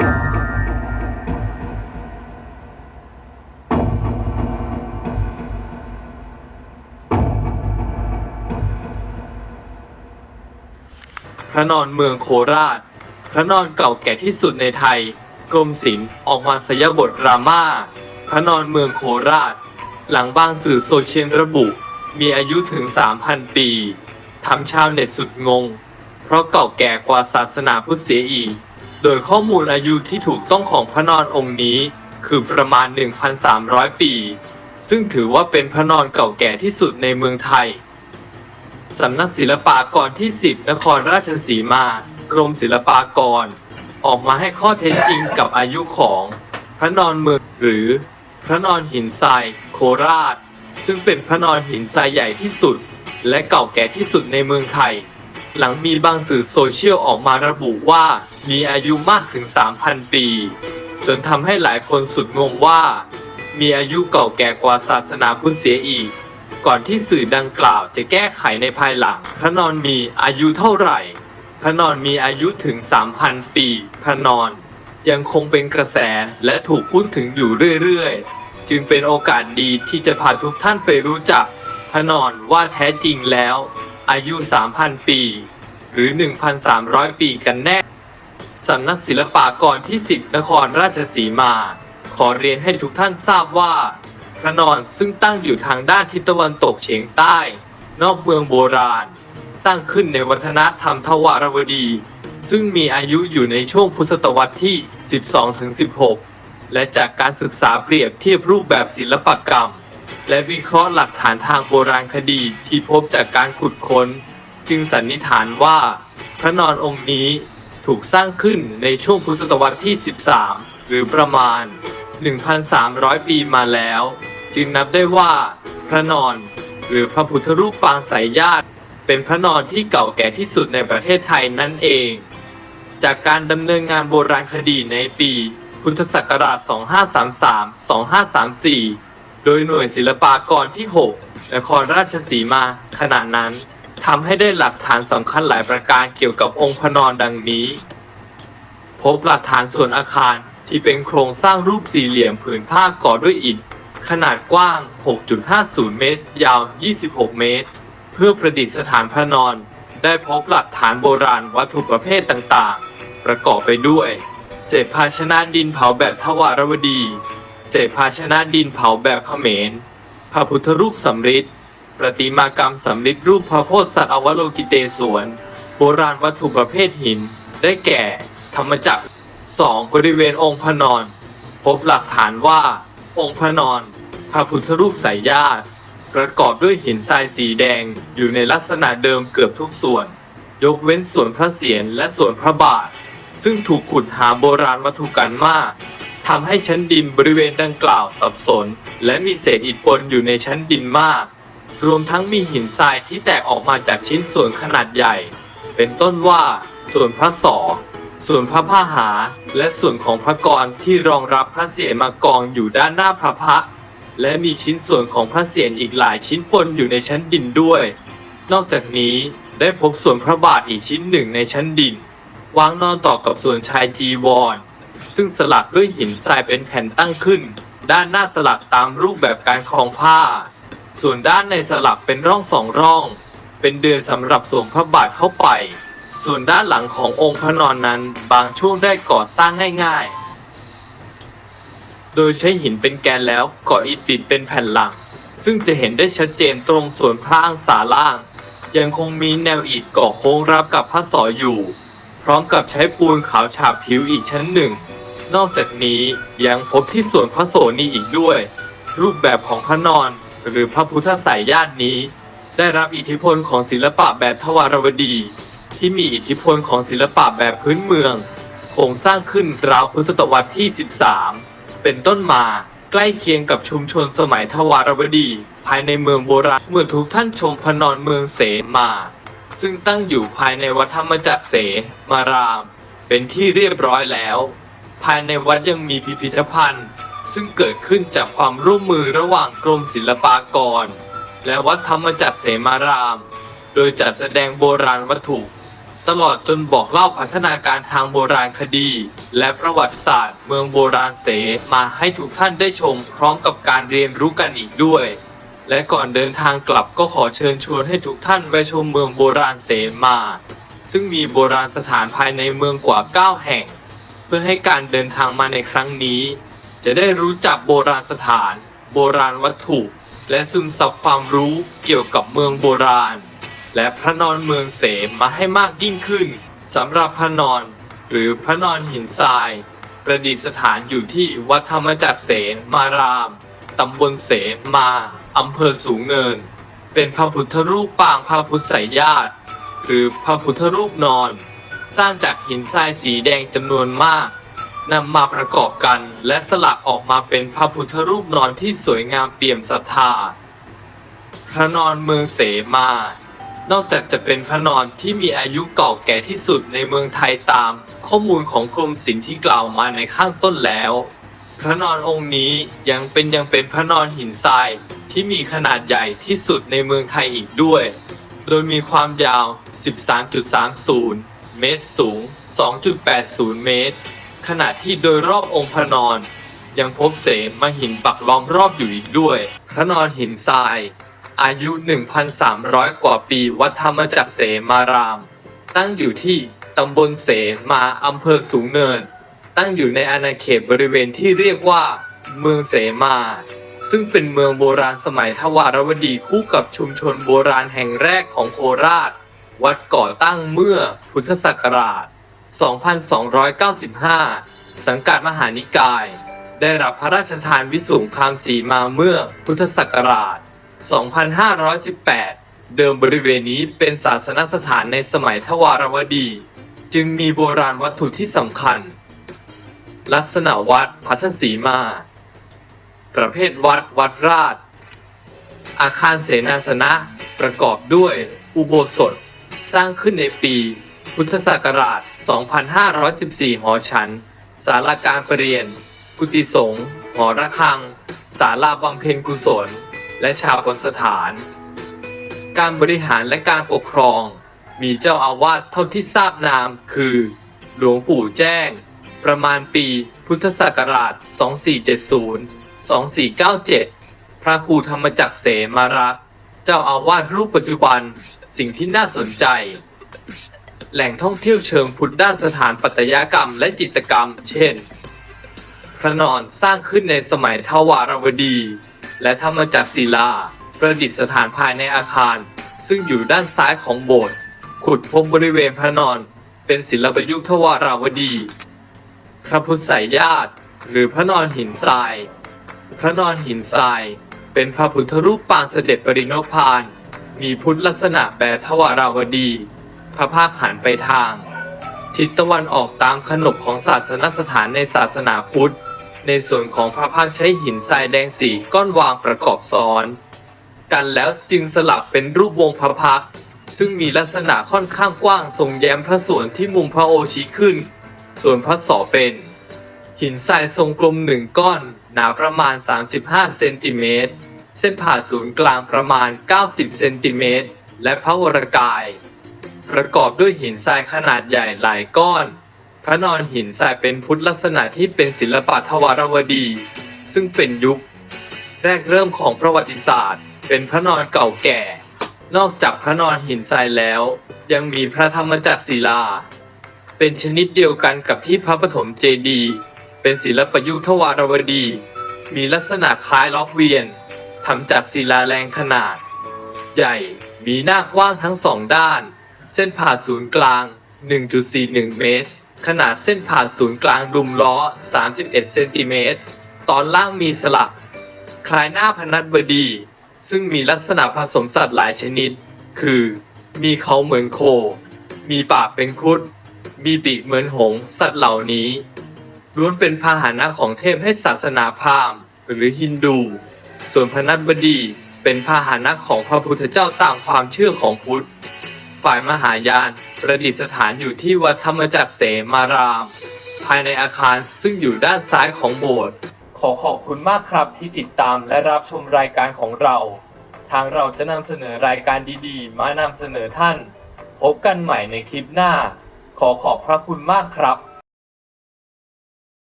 พระนอนเมืองโคราช พระนอนเก่าแก่ที่สุดในไทย กรมศิลป์ออกมาสยบทดราม่า พระนอนเมืองโคราช หลังบางสื่อโซเชียลระบุ มีอายุถึง 3,000 ปี ทำชาวเน็ตสุดงง เพราะเก่าแก่กว่าศาสนาพุทธเสียอีก โดยข้อมูลอายุที่ถูกต้องของพระนอนองค์นี้ คือประมาณ 1,300 ปี ซึ่งถือว่าเป็นพระนอนเก่าแก่ที่สุดในเมืองไทย สำนักศิลปากรที่ 10 นครราชสีมา กรมศิลปากร ออกมาให้ข้อเท็จจริงกับอายุของพระนอนเมืองหรือพระนอนหินทรายโคราช ซึ่งเป็นพระนอนหินทรายใหญ่ที่สุด และเก่าแก่ที่สุดในเมืองไทย หลังมีบางสื่อโซเชียลออกมาระบุว่ามีอายุมากถึง 3,000 ปี จนทำให้หลายคนสุดงงว่า มีอายุเก่าแก่กว่าศาสนาพุทธเสียอีก ก่อนที่สื่อดังกล่าวจะแก้ไขในภายหลัง พระนอนมีอายุเท่าไหร่ พระนอนมีอายุถึง 3,000 ปี พระนอนยังคงเป็นกระแสและถูกพูดถึงอยู่เรื่อยๆ จึงเป็นโอกาสดีที่จะพาทุกท่านไปรู้จักพระนอนว่าแท้จริงแล้ว อายุ 3,000 ปี รือ 1,300 ปีกันแน่ สำนักศิลปากรที่ 10 นครราชสีมา ขอเรียนให้ทุกท่านทราบว่า พระนอนซึ่งตั้งอยู่ทางด้านทิศตะวันตกเฉียงใต้ นอกเมืองโบราณ สร้างขึ้นในวัฒนธรรมทวารวดี ซึ่งมีอายุอยู่ในช่วงพุทธศตวรรษที่ 12-16 และจากการศึกษาเปรียบเทียบรูปแบบศิลปกรรมและวิเคราะห์หลักฐานทางโบราณคดีที่พบจากการขุดค้น จึงสันนิษฐานว่า พระนอนองค์นี้ถูกสร้างขึ้นในช่วงพุทธศตวรรษที่ 13 หรือประมาณ 1,300 ปีมาแล้ว จึงนับได้ว่าพระนอนหรือพระพุทธรูปปางสายญาติ เป็นพระนอนที่เก่าแก่ที่สุดในประเทศไทยนั่นเอง จากการดำเนินงานโบราณคดีในปี พุทธศักราช 2533-2534 โดยหน่วยศิลปากรที่ 6 นครราชสีมาขณะนั้น ทำให้ได้หลักฐานสำคัญหลายประการเกี่ยวกับองค์พระนอนดังนี้ พบหลักฐานส่วนอาคารที่เป็นโครงสร้างรูปสี่เหลี่ยมผืนผ้าก่อด้วยอิฐ ขนาดกว้าง 6.50 เมตร ยาว 26 เมตร เพื่อประดิษฐานพระนอน ได้พบหลักฐานโบราณวัตถุประเภทต่างๆ ประกอบไปด้วย เศษภาชนะดินเผาแบบทวารวดี เศษภาชนะดินเผาแบบเขมร พระพุทธรูปสำริด ประติมากรรมสำริดรูปพระโพธิสัตว์อวโลกิเตศวน โบราณวัตถุประเภทหิน ได้แก่ ธรรมจักร 2. บริเวณองค์พระนอน พบหลักฐานว่า องค์พระนอนพระพุทธรูปสายญาติ ประกอบด้วยหินทรายสีแดงอยู่ในลักษณะเดิมเกือบทุกส่วน ยกเว้นส่วนพระเศียรและส่วนพระบาท ซึ่งถูกขุดหาโบราณวัตถุกันมากทำให้ชั้นดินบริเวณดังกล่าวสับสน และมีเศษอิฐปนอยู่ในชั้นดินมาก รวมทั้งมีหินทรายที่แตกออกมาจากชิ้นส่วนขนาดใหญ่ เป็นต้นว่า ส่วนพระศอส่วนพระผ้าหา และส่วนของพระกรที่รองรับพระเศียรมากองอยู่ด้านหน้าพระพักตร์และมีชิ้นส่วนของพระเศียรอีกหลายชิ้นปนอยู่ในชั้นดินด้วย นอกจากนี้ได้พบส่วนพระบาทอีกชิ้นหนึ่งในชั้นดิน วางนอนต่อกับส่วนชายจีวร ซึ่งสลักด้วยหินทรายเป็นแผ่นตั้งขึ้น ด้านหน้าสลักตามรูปแบบการคลองผ้า ส่วนด้านในสลักเป็นร่องสองร่อง เป็นเดือนสำหรับสวมพระบาทเข้าไป ส่วนด้านหลังขององค์พระนอนนั้นบางช่วงได้ก่อสร้างง่ายๆ โดยใช้หินเป็นแกนแล้วก่ออิฐปิดเป็นแผ่นหลัง ซึ่งจะเห็นได้ชัดเจนตรงส่วนพระอังสาล่าง ยังคงมีแนวอิฐก่อโค้งรับกับพระศออยู่ พร้อมกับใช้ปูนขาวฉาบผิวอีกชั้นหนึ่ง นอกจากนี้ยังพบที่ส่วนพระโสนีอีกด้วย รูปแบบของพระนอน หรือพระพุทธสายญาตินี้ ได้รับอิทธิพลของศิลปะแบบทวารวดี ที่มีอิทธิพลของศิลปะแบบพื้นเมืองโครงสร้างขึ้นราวพุทธศตวรรษที่ 13 เป็นต้นมาใกล้เคียงกับชุมชนสมัยทวารวดี ภายในเมืองโบราณเมื่อทุกท่านชมพนอนเมืองเสมา ซึ่งตั้งอยู่ภายในวัดธรรมจักรเสมาราม เป็นที่เรียบร้อยแล้ว ภายในวัดยังมีพิพิธภัณฑ์ ซึ่งเกิดขึ้นจากความร่วมมือระหว่างกรมศิลปากร และวัดธรรมจักรเสมาราม โดยจัดแสดงโบราณวัตถุ ตลอดจนบอกเล่าพัฒนาการทางโบราณคดี และประวัติศาสตร์ เมืองโบราณเสมาให้ทุกท่านได้ชมพร้อมกับการเรียนรู้กันอีกด้วย และก่อนเดินทางกลับก็ขอเชิญชวนให้ทุกท่านไปชมเมืองโบราณเสมา ซึ่งมีโบราณสถานภายในเมืองกว่า 9 แห่ง เพื่อให้การเดินทางมาในครั้งนี้ จะได้รู้จักโบราณสถาน โบราณวัตถุ และซึมซับความรู้เกี่ยวกับเมืองโบราณ และพระนอนเมืองเสมมาให้มากยิ่งขึ้นสำหรับพระนอนหรือพระนอนหินทราย ประดิษฐานอยู่ที่วัดธรรมจักรเสนมารามตำบลเสมาอำเภอสูงเนิน เป็นพระพุทธรูปปางพระพุทธไสยญาติ หรือพระพุทธรูปนอน สร้างจากหินทรายสีแดงจำนวนมาก นำมาประกอบกัน และสลักออกมาเป็นพระพุทธรูปนอนที่สวยงามเปี่ยมศรัทธา พระนอนเมืองเสมา นอกจากจะเป็นพระนอนที่มีอายุเก่าแก่ที่สุดในเมืองไทยตาม ข้อมูลของกรมศิลป์ที่กล่าวมาในข้างต้นแล้ว พระนอนองค์นี้ยังเป็นยังเป็นพระนอนหินทรายที่มีขนาดใหญ่ที่สุดในเมืองไทยอีกด้วย โดยมีความยาว 13.30 เมตรสูง 2.80 เมตร ขณะที่โดยรอบองค์พระนอน ยังพบเศษมหินปักล้อมรอบอยู่อีกด้วย พระนอนหินทราย อายุ 1,300 กว่าปี วัดธรรมจักรเสมาราม ตั้งอยู่ที่ตำบลเสมาอำเภอสูงเนิน ตั้งอยู่ในอาณาเขตบริเวณที่เรียกว่า เมืองเสมา ซึ่งเป็นเมืองโบราณสมัยทวารวดีคู่กับชุมชนโบราณแห่งแรกของโคราช วัดก่อตั้งเมื่อพุทธศักราช 2295 สังกัดมหานิกาย ได้รับพระราชทานวิสุงคามสีมาเมื่อพุทธศักราช 2518 เดิมบริเวณนี้เป็นศาสนสถานในสมัยทวารวดี จึงมีโบราณวัตถุที่สำคัญ ลักษณะวัดพัทธสีมา ประเภทวัดวัดราช อาคารเสนาสนะประกอบด้วยอุโบสถ สร้างขึ้นในปีพุทธศักราช 2514 หอฉัน ศาลาการประเรียน กุฏิสงฆ์ หอระฆัง ศาลาบำเพ็ญกุศล และชาปนสถาน การบริหารและการปกครอง มีเจ้าอาวาสเท่าที่ทราบนามคือ หลวงปู่แจ้ง ประมาณปีพุทธศักราช 2470 2497 พระครูธรรมจักรเสมารักษ์ เจ้าอาวาสรูปปัจจุบัน สิ่งที่น่าสนใจ แหล่งท่องเที่ยวเชิงพุทธด้านสถานปัตยกรรมและจิตรกรรม เช่น พระนอนสร้างขึ้นในสมัยทวารวดี และธรรมจักรศิลา ประดิษฐานภายในอาคาร ซึ่งอยู่ด้านซ้ายของโบสถ์ขุดพบบริเวณพระนอนเป็นศิลปยุคทวาราวดี พระพุทธไสยญาติ หรือพระนอนหินทราย พระนอนหินทราย เป็นพระพุทธรูปปางเสด็จปรินิพพาน มีพุทธลักษณะแบบทวาราวดี พระภาคหันไปทาง ทิศตะวันออกตามขนบของศาสนสถานในศาสนาพุทธ ในส่วนของพระพักตร์ใช้หินทรายแดงสีก้อนวางประกอบซ้อน กันแล้วจึงสลับเป็นรูปวงพระพักตร์ซึ่งมีลักษณะค่อนข้างกว้างทรงแย้มพระส่วนที่มุมพระโอชี้ขึ้น ส่วนพระศอเป็น หินทรายทรงกลมหนึ่งก้อน หนาประมาณ 35 เซนติเมตร เส้นผ่าศูนย์กลางประมาณ 90 เซนติเมตร และพระวรกาย ประกอบด้วยหินทรายขนาดใหญ่หลายก้อน พระนอนหินทรายเป็นพุทธลักษณะที่เป็นศิลปะทวารวดี ซึ่งเป็นยุค แรกเริ่มของประวัติศาสตร์ เป็นพระนอนเก่าแก่ นอกจากพระนอนหินทรายแล้ว ยังมีพระธรรมจักรศิลา เป็นชนิดเดียวกันกับที่พระปฐมเจดีย์เป็นศิลปยุคทวารวดี มีลักษณะคล้ายล็อกเวียนทำจากศิลาแรงขนาด ใหญ่มีหน้ากว้างทั้งสองด้าน ส้นผ่าศูนย์กลาง 1.41 เมตร ขนาดเส้นผ่าศูนย์กลางดุมล้อ 31 เซนติเมตร ตอนล่างมีสลัก คล้ายหน้าพนัสบดี ซึ่งมีลักษณะผสมสัตว์หลายชนิด คือ มีเขาเหมือนโค มีปากเป็นครุฑมีปีกเหมือนหงส์สัตว์เหล่านี้ล้วนเป็นพาหนะของเทพให้ศาสนาพราหมณ์หรือฮินดู ส่วนพนัสบดีเป็นพาหนะของพระพุทธเจ้าตามความเชื่อของพุทธ ฝ่ายมหายาน ประดิษฐานอยู่ที่วัดธรรมจักรเสมาราม ภายในอาคารซึ่งอยู่ด้านซ้ายของโบสถ์ขอขอบคุณมากครับที่ติดตามและรับชมรายการของเรา ทางเราจะนำเสนอรายการดีๆ มานำเสนอท่าน พบกันใหม่ในคลิปหน้า ขอขอบพระคุณมากครับ